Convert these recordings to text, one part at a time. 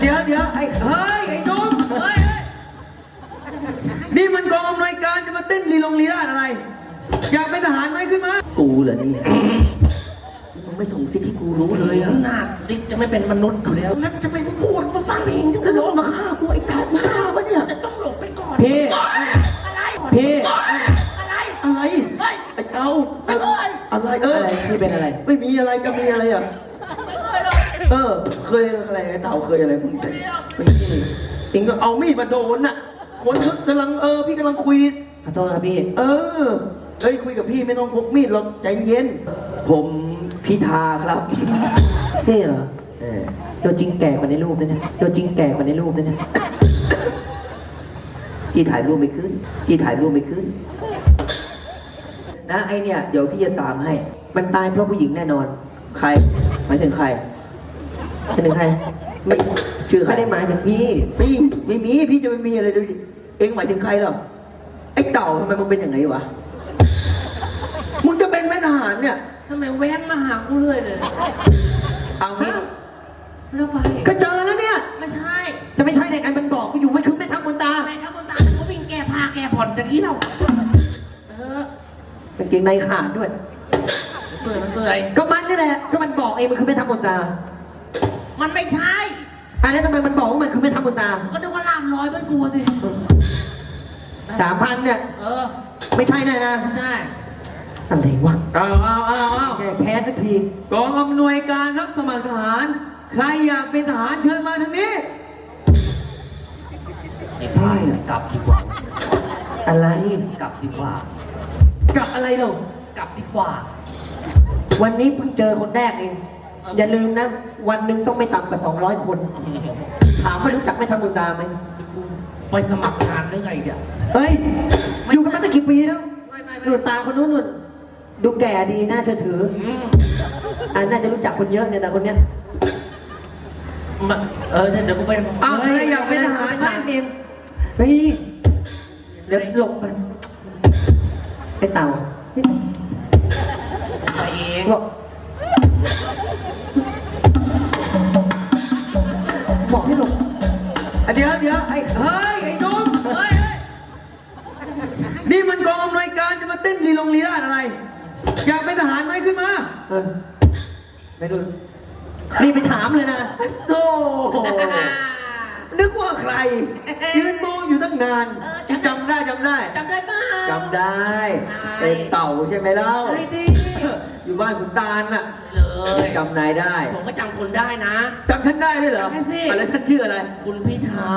เดี๋ยวเดี๋ยวไอ้เฮ้ยไอ้หนุ่มเฮ้ยนี่มันกองอำนวยการจะมาเต้นลีลงลีลาดอะไร อยากเป็นทหารไหมขึ้นมา กูเหรอเนี่ยมึงไม่ส่งซิกให้กูรู้เลยอะหน้าซิกจะไม่เป็นมนุษย์อยู่แล้วแล้วจะไปพูดมาฟังเองจะแล้วลงมาฆ่ากูไอ้กาดมึงฆ่าปะเนี่ยจะต้องหลบไปก่อนพี่ อะไรพี่อะไรอะไรเฮ้ยไอ้เต้าไม่เคยอะไรเอออะไรพี่เป็นอะไร ไม่มีอะไรจะมีอะไรอะ เออ เคยอะไรไอ้เต่าเคยอะไรมึงแต่ไม่มีเองก็เอามีดมาโดนน่ะ คนเขากำลังเออพี่กำลังคุย ขอโทษครับพี่ เออเอ้ยคุยกับพี่ไม่ต้องพกมีดหรอกใจเย็น ผมพิธาครับพี่เหรอ เออตัวจริงแก่กว่าในรูปด้วยนะตัวจริงแก่กว่าในรูปด้วยนะพี่ถ่ายรูปไม่ขึ้นพี่ถ่ายรูปไม่ขึ้น นะไอเนี่ยเดี๋ยวพี่จะตามให้ มันตายเพราะผู้หญิงแน่นอน ใครหมายถึงใคร เป็นถึงใครไม่ชื่อใครไม่ได้หมายถึงพี่ไม่ไม่มีพี่จะไม่มีอะไรเลยเองหมายถึงใครหรอไอ้เต่าทำไมมึงเป็นอย่างไงวะมึงจะเป็นแม่ทหารเนี่ยทำไมแว้นมาหากูเรื่อยเลยเอางี้แล้วไปก็เจอแล้วเนี่ย ไม่ใช่จะไม่ใช่ได้ไงมันบอกก็อยู่ไม่คืนไม่ทำบนตาแม่ทัพคนตาเขาวิ่งแก้ผ้าแก้ผ่อนตะกี้เราเออเป็นเกงในขาดด้วยเปื่อยมันเปื่อยก็มันนี่แหละก็มันบอกเองมันคือไม่ทำบนตา มันไม่ใช่ อันนี้ทำไมมันบอกว่ามันคือไม่ทำบนตาก็นึกว่าลามร้อยเป็นกูสิ สามพันเนี่ย เออ ไม่ใช่แน่นะใช่ อะไรวะเอาเอาเอาเอาแก้แค้นสักทีกองอำนวยการรับสมัครทหาร ใครอยากเป็นทหารเชิญมาทางนี้จิบหายกลับดีกว่า อะไรกลับดีกว่ากับอะไรหรอกกลับดีกว่า วันนี้เพิ่งเจอคนแรกเอง อย่าลืมนะ วันหนึ่งต้องไม่ต่ำกว่า 200 คน ถามว่ารู้จักไม่ทำบุญตาไหมกูไปสมัครงานได้ไงเนี่ยเฮ้ย อยู่กันมาตั้งกี่ปีแล้วไม่ไม่ดูตาคนนู้นนู่นดูแก่ดีน่าเชื่อถืออืมอ่าน่าจะรู้จักคนเยอะเนี่ยแต่คนเนี้ยมาเออเดี๋ยวกูไปอ้าวใครอยากเป็นทหารไหมถามเองเฮ้ยเดี๋ยวหลบมันไอ้เต่าไปเองหลบ บอกให้หลบเดี๋ยวเดี๋ยวไอ้เฮ้ยไอ้หนุ่มเฮ้ยนี่มันกองอำนวยการจะมาเต้นลีลงลีลาดอะไร อยากเป็นทหารไหมขึ้นมาเออไม่รู้รีบไปถามเลยนะโธ่นึกว่าใครยืนมองอยู่ตั้งนานจำได้จำได้จำได้ป่ะจำได้ใช่เป็นเต่าใช่ไหมเล่า ใช่ดิ อยู่บ้านคุณตาลน่ะเลย จำนายได้ผมก็จำคนได้นะ จำฉันได้ด้วยเหรอจำได้สิอะไรฉันชื่ออะไร คุณพิธา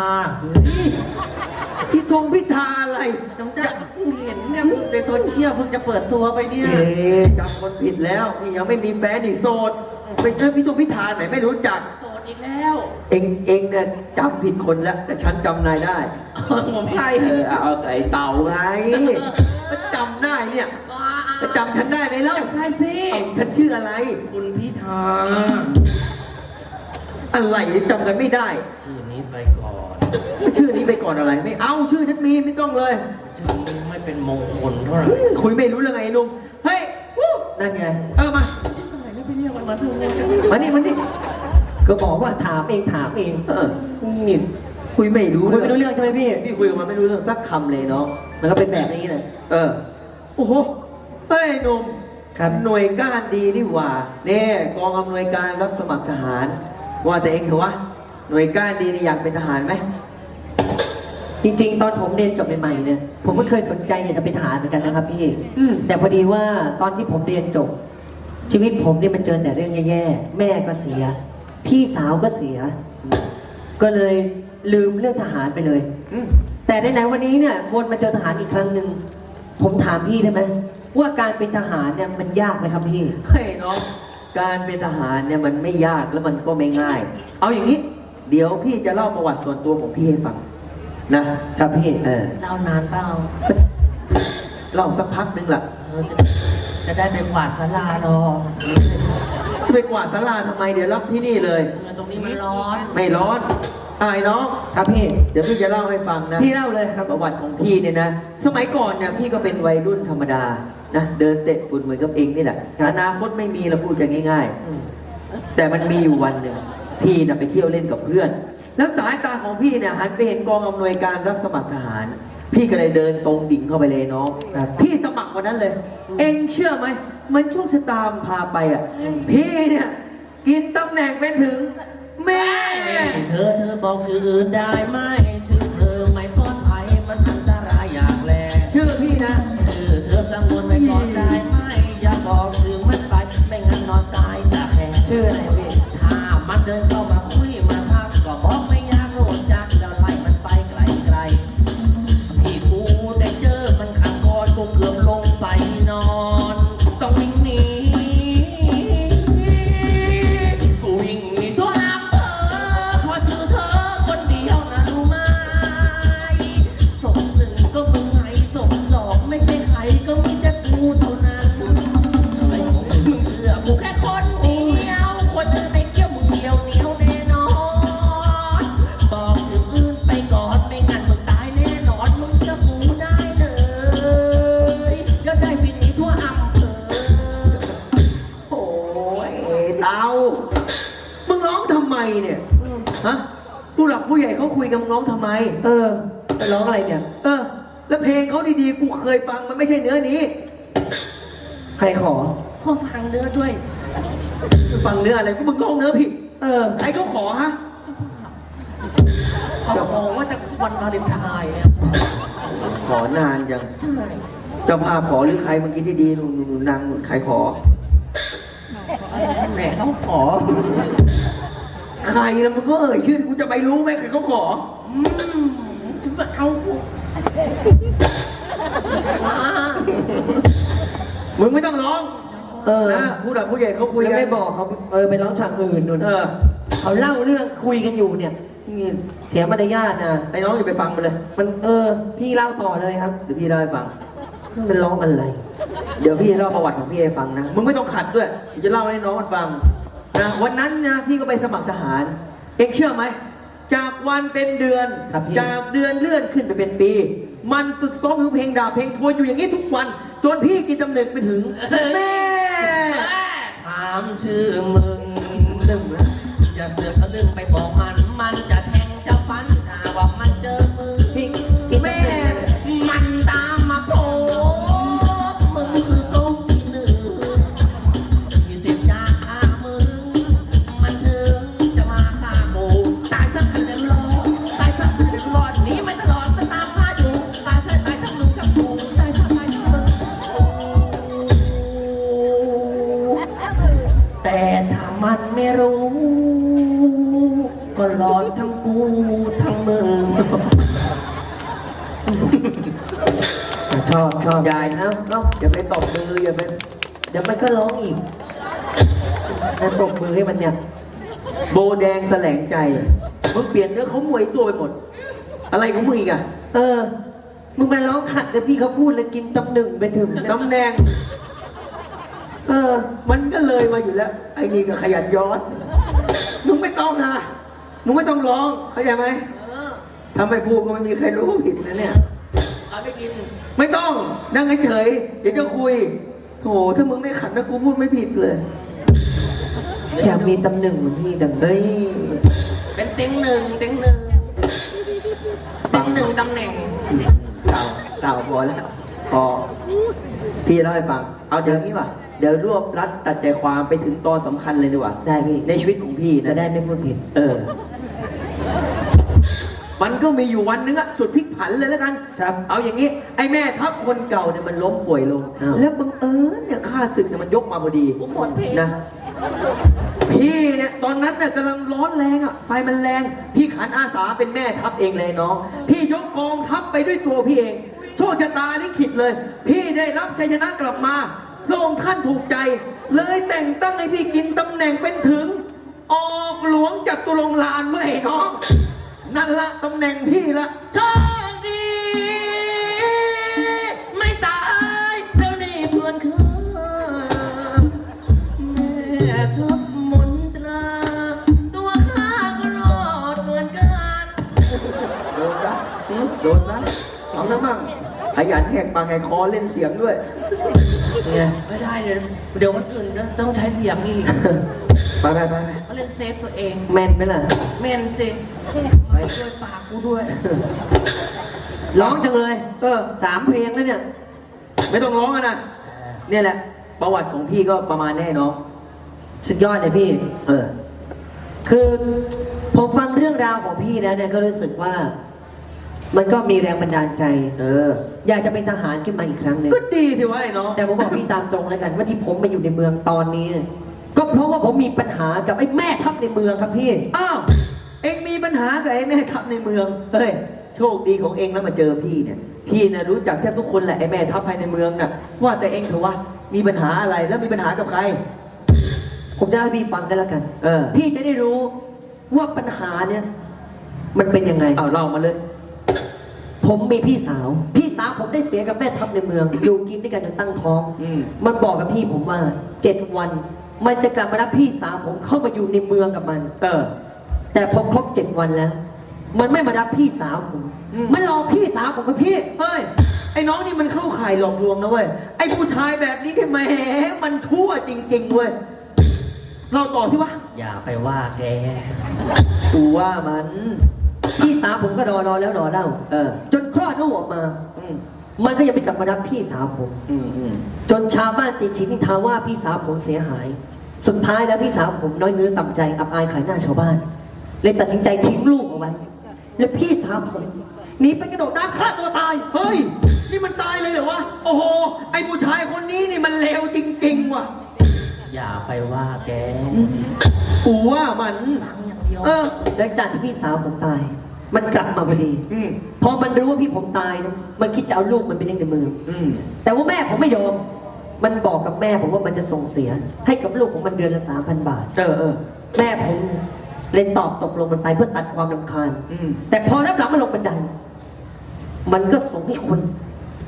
พี่ธงพิธาอะไรจำได้เห็นเนี่ยในโซเชียลเพิ่งจะเปิดตัวไปเนี่ย เอ๊ะจำคนผิดแล้วนี่ยังไม่มีแฟนอีกโสดไปเจอพี่ธงพิธาไหนไม่รู้จัก โสดอีกแล้วเองเองเนี่ยจำผิดคนแล้ว แต่ฉันจำนายได้เออผมใครเออเอาไอ้เต่าไงก็จำได้เนี่ย จะจำฉันได้ไหมเล่าจำได้สิเอ้าฉันชื่ออะไร คุณพิธาอะไรจำกันไม่ได้ ชื่อนี้ไปก่อน ชื่อนี้ไปก่อนอะไรไม่เอาชื่อฉันมีไม่ต้องเลย ชื่อนี้ไม่เป็นมงคลเท่าไหร่คุยไม่รู้เรื่องไงลุงเฮ้ยวู้นั่นไงเออมาทำไมไม่ไปเรียกมันมาดูมานี่มานี่ก็บอกว่าถามเองถามเองเออนี่คุยไม่รู้คุยไม่รู้เรื่องใช่ไหมพี่พี่คุยกับมันไม่รู้เรื่องสักคำเลยเนาะมันก็เป็นแบบนี้เลยเออโอ้โห เฮ้ยหนุ่มครับหน่วยการดีนี่หว่าเนี่ยกองอำนวยการรับสมัครทหาร ว่าแต่เองเถอะวะหน่วยการดีนี่อยากเป็นทหารไหมจริงๆ ตอนผมเรียนจบใหม่ๆเนี่ยผมก็เคยสนใจอยากจะเป็นทหารเหมือนกันนะครับพี่อืม แต่พอดีว่าตอนที่ผมเรียนจบ ชีวิตผมเนี่ยมันเจอแต่เรื่องแย่ๆแม่ก็เสีย พี่สาวก็เสีย ก็เลยลืมเรื่องทหารไปเลย อืมแต่ไหนๆวันนี้เนี่ยวนมาเจอทหารอีกครั้งหนึ่งผมถามพี่ได้ไหม ว่าการเป็นทหารเนี่ยมันยากไหมครับพี่เฮ้ยน้องการเป็นทหารเนี่ยมันไม่ยากแล้วมันก็ไม่ง่าย เอาอย่างนี้ เดี๋ยวพี่จะเล่าประวัติส่วนตัวของพี่ให้ฟังนะครับพี่เออเล่านานเปล่าเล่าสักพักนึงล่ะเออจะจะได้ไปกวาดศาลารอจะไปกวาดศาลาทำไมเดี๋ยวรับที่นี่เลยเออตรงนี้มันร้อน ไม่ร้อนอายน้องครับพี่ เดี๋ยวพี่จะเล่าให้ฟังนะ พี่เล่าเลยครับประวัติของพี่เนี่ยนะ สมัยก่อนเนี่ยพี่ก็เป็นวัยรุ่นธรรมดา นะเดินเตะฝุ่นเหมือนกับเองนี่แหละครับอนาคตไม่มีเราพูดกันง่ายอืมๆแต่มันมีอยู่วันหนึ่งพี่น่ะไปเที่ยวเล่นกับเพื่อน แล้วสายตาของพี่เนี่ยหันไปเห็นกองอำนวยการรับสมัครทหาร พี่ก็เลยเดินตรงดิ่งเข้าไปเลยน้องครับพี่สมัครวันนั้นเลย เองเชื่อไหมมันโชคชะตามพาไปอะ พี่เนี่ยกินตำแหน่งเป็นถึงแม่ เธอเธอบอกชื่ออื่นได้ไหมชื่อ Yeah. องทำไม เออ ไปร้องอะไรเนี่ย เออ แล้วเพลงเขาดีๆ กูเคยฟังมันไม่ใช่เนื้อนี้ ใครขอขอฟังเนื้อด้วย ฟังเนื้ออะไรกูมึงร้องเนื้อผิด เออ ใครเขาขอฮะเขาบอกว่าจะวันวาเลนไทน์เนี่ยขอนานยังใช่เจ้าภาพขอหรือใครเมื่อกี้ที่ดีหนูหนูหนูนางใครขอ แหน่เขาขอ ใครแล้วมึงก็เอ่ยชื่อกูจะไปรู้ไหมใครเขาขออืมจะ เอากูมามึงไม่ต้องร้องเออนะผู้หลักผู้ใหญ่เขาคุยยังกันไม่บอกเขาเออไปร้องฉากอื่นนู่นเออเขาเล่าเรื่องคุยกันอยู่เนี่ยนี่เสียมารยาทนะไอ้น้องอย่าไปฟังมันเลย มันเออ พี่เล่าต่อเลยครับเดี๋ยวพี่เล่าให้ฟัง มันร้องอะไร เดี๋ยวพี่เล่าประวัติของพี่ให้ฟังนะ มึงไม่ต้องขัดด้วยเดี๋ยวจะเล่าให้น้องมันฟังนะวันนั้นนะพี่ก็ไปสมัครทหาร เองเชื่อไหม จากวันเป็นเดือน ครับพี่ จากเดือนเลื่อนขึ้นไปเป็นปี มันฝึกซ้อมเพลงดาบเพลงทวนอยู่อย่างนี้ทุกวัน จนพี่กินตำแหน่งไปถึงแม่ ถามชื่อมึง ดึงนะอย่าเสือกทะลึ่งไปบอกมัน เอ้าเอ้าอย่าไปตบมืออย่าไปเดี๋ยวมันก็ร้องอีกแล้วปรบมือให้มันเนี่ย โบแดงแสลงใจมึงเปลี่ยนเนื้อเขามวยตัวไปหมด อะไรของมึงอีกอะเออ มึงมาร้องขัดเดี๋ยวพี่เขาพูดเลยกินตำหนึ่งไปถึงนะตำแหน่งเออ มันก็เลยมาอยู่แล้ว ไอ้นี่ก็ขยันย้อน มึงไม่ต้องนะ มึงไม่ต้องร้อง เข้าใจไหมเออถ้าไม่พูดก็ไม่มีใครรู้ว่าผิดนะเนี่ย เอาไปกิน ไม่ต้องนั่งเฉยๆเดี๋ยวจะคุย โถถ้ามึงไม่ขัดนะกูพูดไม่ผิดเลย อยากมีตำหนึ่งเหมือนพี่ดังเฮ้ยเป็นเต็งหนึ่งเต็งหนึ่งเต็งหนึ่งตำแหน่ง เต่าเต่าพอแล้วพอพี่เล่าให้ฟัง เอาเดี๋ยวนี้ป่ะเดี๋ยวรวบรัดตัดใจความไปถึงตอนสำคัญเลยดีกว่า ได้พี่ในชีวิตของพี่จะนะ ได้ไม่พูดผิด เออ มันก็มีอยู่วันนึงอะจุดพลิกผันเลยแล้วกัน ครับเอาอย่างนี้ ไอ้แม่ทัพคนเก่าเนี่ยมันล้มป่วยลง อ้าว แล้วบังเอิญเนี่ยข้าศึกเนี่ยมันยกมาพอดีผมหมดเพลง นะ พี่เนี่ยตอนนั้นเนี่ยกำลังร้อนแรงอะไฟมันแรง พี่ขันอาสาเป็นแม่ทัพเองเลยน้อง พี่ยกกองทัพไปด้วยตัวพี่เอง โชคชะตาลิขิตเลย พี่ได้รับชัยชนะกลับมาพระองค์ท่านถูกใจ เลยแต่งตั้งให้พี่กินตำแหน่งเป็นถึง ออกหลวงจัตุรงค์ลานเมื่อไอ้น้อง นั่นละตำแหน่งพี่ละโชคดี ไม่ตายแล้วนี่เพื่อนข้าแม่ทับมนตรา ตัวข้าก็รอดเหมือนกันโดนซะโดนซะเอาซะมั่งขยันแหกปากแหกคอเล่นเสียงด้วยไงไม่ได้เดี๋ยวเดี๋ยวคนอื่นจะต้องใช้เสียงอีก ไปไปไปไปเขาเล่นเซฟตัวเอง แม่นไหมล่ะ แม่นสิไป ด้วยปากกูด้วย ร้องจังเลย เออสามเพลงแล้วเนี่ย ไม่ต้องร้องอะนะ เนี่ยแหละ ประวัติของพี่ก็ประมาณแน่น้องสุดยอดเลยพี่ เออ คือผมฟังเรื่องราวของพี่แล้วเนี่ยก็รู้สึกว่า มันก็มีแรงบันดาลใจ เออ อยากจะเป็นทหารขึ้นมาอีกครั้งหนึ่งก็ดีสิวะไอ้น้องแต่ผมบอกพี่ตามตรงแล้วกันว่าที่ผมมาอยู่ในเมืองตอนนี้เนี่ยก็เพราะว่าผมมีปัญหากับไอ้แม่ทัพในเมืองครับพี่ อ้าว เอ็งมีปัญหากับไอ้แม่ทัพในเมือง เฮ้ย โชคดีของเอ็งแล้วมาเจอพี่เนี่ย พี่เนี่ยรู้จักแทบทุกคนแหละไอ้แม่ทัพภายในเมืองน่ะ ว่าแต่เอ็งเถอะวะ มีปัญหาอะไรแล้วมีปัญหากับใคร ผมจะให้พี่ฟังกันแล้วกัน เออ พี่จะได้รู้ว่าปัญหาเนี่ย มันเป็นยังไง เอาเล่ามาเลย ผมมีพี่สาว พี่สาวผมได้เสียกับแม่ทัพในเมือง อยู่กินด้วยกันจนตั้งท้อง อืม มันบอกกับพี่ผมว่าเจ็ดวัน มันจะกลับมารับพี่สาวผมเข้ามาอยู่ในเมืองกับมัน เออ แต่พอครบเจ็ดวันแล้ว มันไม่มารับพี่สาวผมอืม มันหลอกพี่สาวผมกับพี่ เฮ้ย ไอ้น้องนี่มันเข้าข่ายหลอกลวงนะเว้ย ไอ้ผู้ชายแบบนี้ที่แหมมันชั่วจริงๆเว้ย เราต่อสิวะ อย่าไปว่าแก กูว่ามัน พี่สาวผมก็รอรอแล้วรอเล่า เออ จนคลอดลูกออกมา อืมมันก็ยังไม่กลับมารับพี่สาวผม อืมอืมจนชาวบ้านติดชินนินทาว่าพี่สาวผมเสียหาย สุดท้ายแล้วพี่สาวผมน้อยเนื้อต่ำใจอับอายขายหน้าชาวบ้าน เลยตัดสินใจทิ้งลูกเอาไว้ แล้วพี่สาวผมหนีไปกระโดดน้ำฆ่าตัวตาย เฮ้ย นี่มันตายเลยเหรอวะ โอ้โห ไอ้ผู้ชายคนนี้นี่มันเลวจริงๆว่ะ อย่าไปว่าแก กูว่ามันฟังอย่างเดียว เออ หลังจากที่พี่สาวผมตาย มันกลับมาพอดีอืม พอมันรู้ว่าพี่ผมตายนะมันคิดจะเอาลูกมันไปเลี้ยงในเมือง อืม แต่ว่าแม่ผมไม่ยอม มันบอกกับแม่ผมว่ามันจะส่งเสีย ให้กับลูกของมันเดือนละสามพันบาท เออเออ แม่ผม เลยตอบตกลงมันไปเพื่อตัดความรำคาญ อืม แต่พอรับหลังมาลงบันได มันก็ส่งให้คน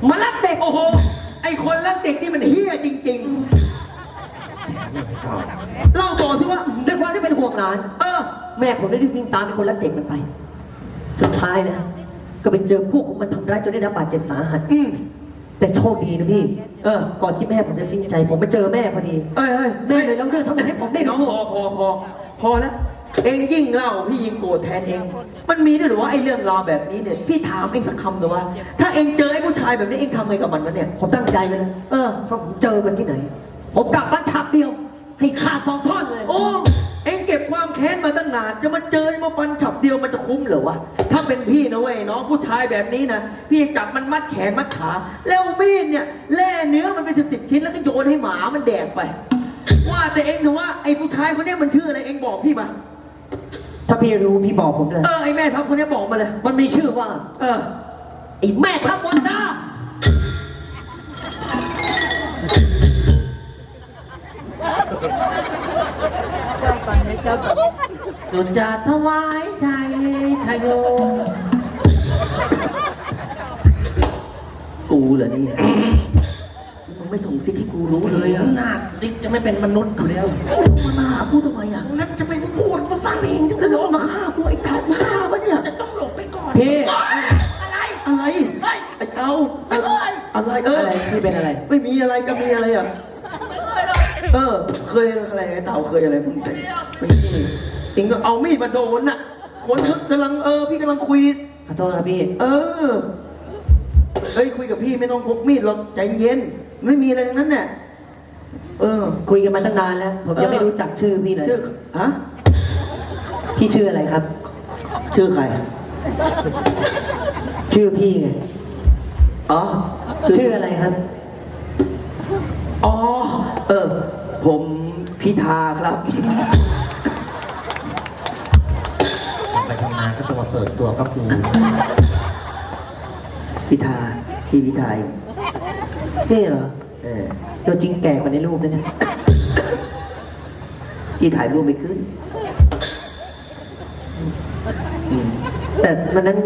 มารับเด็ก โอ้โห ไอ้คนรักเด็กนี่มันเฮี้ยจริง ๆ เล่าต่อสิว่า ด้วยความที่เป็นห่วงหลาน เออ แม่ผมได้รีบวิ่งตามไปคนรักเด็กมันไป สุดท้ายนะ ก็ไปเจอพวกของมันทำร้ายจนได้รับบาดเจ็บสาหัส อืม แต่โชคดีนะพี่ เออ ก่อนที่แม่ผมจะสิ้นใจ ผมไปเจอแม่พอดี เอ้ยเอ้ยแม่เลยเล่าเรื่องทั้งหมดให้ผมได้น้องรู้ พอพอพอพอแล้ว เองยิ่งเล่าพี่ยิ่งโกรธแทนเอง มันมีด้วยเหรือว่าไอ้เรื่องราวแบบนี้เนี่ย พี่ถามเองสักคำแต่ว่า ถ้าเองเจอไอ้ผู้ชายแบบนี้เองทำไงกับมันวะเนี่ย ผมตั้งใจเลยนะเออเพราะผมเจอมันที่ไหน ผมกลับมานฉับเดียว ให้ขาดสองท่อนเลยโอ้ เองเก็บความแค้นมาตั้งนาน จะมาเจอมาฟันฉับเดียวมันจะคุ้มเหรอวะ ถ้าเป็นพี่นะเว้ยน้องผู้ชายแบบนี้นะ พี่จับมันมัดแขนมัดขา แล้วมีดเนี่ยแล่เนื้อมันเป็นสิบๆชิ้นแล้วก็โยนให้หมามันแดกไป ว่าแต่เองนะว่าไอ้ผู้ชายคนเนี้ยมันชื่ออะไรเองบอกพี่มา ถ้าพี่รู้พี่บอกผมเลย เออไอ้แม่ทัพคนเนี้ยบอกมาเลย มันมีชื่อว่า เออไอ้แม่ทัพวันดาหนูจะถวายใจชายโยกูเหรอเนี่ยมึงไม่ส่งซิกให้กูรู้เลยอะหน้าซิกจะไม่เป็นมนุษย์อยู่แล้วมาหน้ากูทำไมอะแล้วจะไปพูดมา ฟังเองจะแล้วจะมาฆ่ากูไอ้กายกูฆ่ามันเนี่ยจะต้องหลบไปก่อนพี่ อะไรอะไรเฮ้ยไอ้เต้าอะไรอะไรเอออะไรพี่เป็นอะไร ไม่มีอะไรก็มีอะไรอะเออ เคยอะไรไอ้เต่าเคยอะไรมึงเป็นไม่มีเองก็เอามีดมาโดนน่ะ คนเขากำลังเออ พี่กำลังคุยขอโทษครับพี่ เออเฮ้ยคุยกับพี่ไม่ต้องพกมีดหรอกใจเย็น ไม่มีอะไรทั้งนั้นเนี่ยเออ คุยกันมาตั้งนานแล้ว ผมยังไม่รู้จักชื่อพี่เลยชื่อฮะ พี่ชื่ออะไรครับ ชื่อใคร ชื่อพี่ไง อ๋อชื่ออะไรครับ อ๋อ เออ ผมพิธาครับ ไปทำงานก็ต้องมาเปิดตัวกับกูพิธา พี่พิธาเองนี่เหรอ เออ ตัวจริงแก่กว่าในรูปนะเนี่ยพี่ถ่ายรูปไม่ขึ้นอืม แต่วันนั้น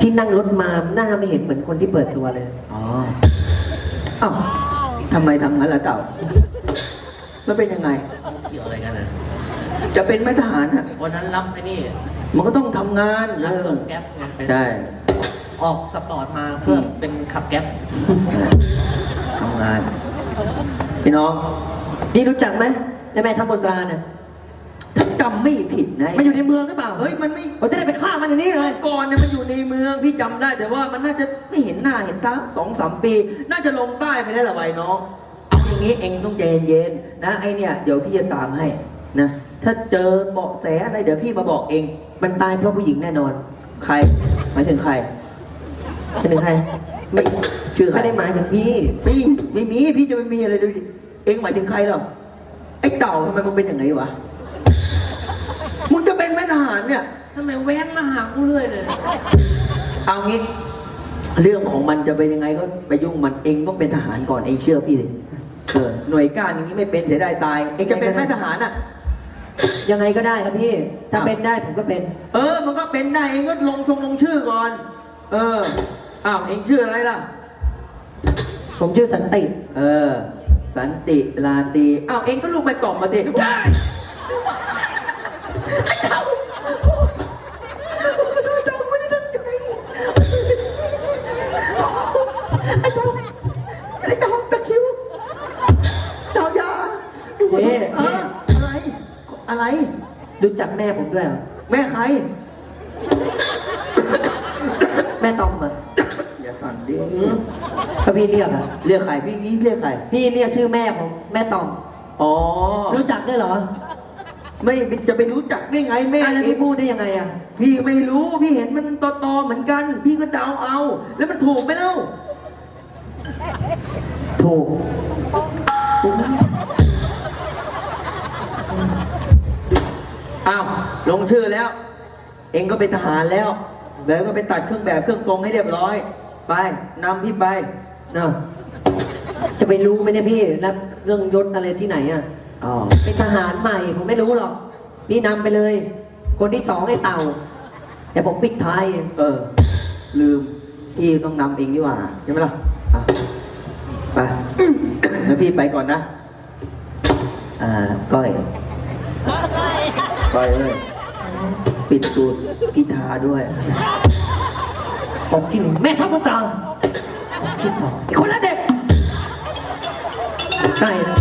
ที่นั่งรถมาหน้าไม่เห็นเหมือนคนที่เปิดตัวเลย อ๋ออ้าวทำไมทำงั้นล่ะเต่า มันเป็นยังไง เกี่ยวอะไรกันนะจะเป็นแม่ทหารอะ วันนั้นรับไอ้นี่มันก็ต้องทำงานรับส่งเออแก๊ปไงเป็นใช่ ออกสปอร์ตมาเพื่อเป็นขับแก๊ปทำงาน พี่น้อง นี่รู้จักไหมเจ้าแม่ทัพมนตราเนี่ยถ้า จำไม่ผิดนะมันอยู่ในเมืองหรือเปล่าเฮ้ยมันไม่ผมจะได้ไปฆ่ามันอย่างนี้เลยก่อนเนี่ยมันอยู่ในเมืองพี่จำได้ แต่ว่ามันน่าจะไม่เห็นหน้าเห็นตาสองสามปี น่าจะลงใต้ไปได้ละไว้น้องเอาอย่างนี้เองต้องใจเย็นๆนะไอเนี่ยเดี๋ยวพี่จะตามให้นะถ้าเจอเบาะแสอะไรเดี๋ยวพี่มาบอกเอง มันตายเพราะผู้หญิงแน่นอน ใครหมายถึงใครเป็นถึงใคร ไม่ชื่อใครไม่ได้หมายถึงพี่ไม่ไม่มีพี่จะไม่มีอะไรเลยเองหมายถึงใครหรอไอ้เต่าทำไมมึงเป็นอย่างไงวะ ทหารเนี่ยทำไมแว้งมาหากูเรื่อยเลยเอางี้ เรื่องของมันจะเป็นยังไงก็ไปยุ่งมันเองต้องเป็นทหารก่อนเองเชื่อพี่สิเออหน่วยก้านอย่างนี้ไม่เป็นเสียดายตาย เองจะเป็นแม่ทหารอะ ยังไงก็ได้ครับพี่ ถ้าอ้าว เป็นได้ผมก็เป็น เออ มันก็เป็นได้เองก็ลงชงลงชื่อก่อน เอออ้าวเองชื่ออะไรล่ะ ผมชื่อสันติ เออ สันติลาตีอ้าวเองก็ลูกไปกล่อมมาดิได้ไอ้ อะไร รู้จักแม่ผมด้วยเหรอแม่ใคร แม่ตอมเหรออย่าสั่นดิถ้าพี่เรียกอะเรียกใครพี่นี้เรียกใคร พี่เรียกชื่อแม่ผมแม่ตอมอ๋อ รู้จักด้วยเหรอไม่จะไปรู้จักได้ไงแม่อะแล้วเอพี่งพูดได้ยังไงอะพี่ไม่รู้พี่เห็นมันตอตอๆเหมือนกัน พี่ก็เดาเอา แล้วมันถูกไหมเล่าถูก อ้าวลงชื่อแล้ว เองก็เป็นทหารแล้วแล้วก็ไปตัดเครื่องแบบเครื่องทรงให้เรียบร้อย ไปนำพี่ไปอ้าวจะไปรู้ไหมเนี่ยพี่รับเครื่องยศอะไรที่ไหนอะอ๋อเป็นทหารใหม่ผมไม่รู้หรอก พี่นำไปเลย คนที่สองไอ้เต่าเดี๋ยวผมปิดท้ายเองเออลืม พี่ต้องนำเองดีกว่าใช่ไหมล่ะอะไปแล้วพี่ไปก่อนนะ อ่าก้อย ก้อยเลยปิดตูดพี่ทาด้วยศพที่หนึ่งแม่ทัพมนตราศพที่สองอีกคนละเด็กใช่นะ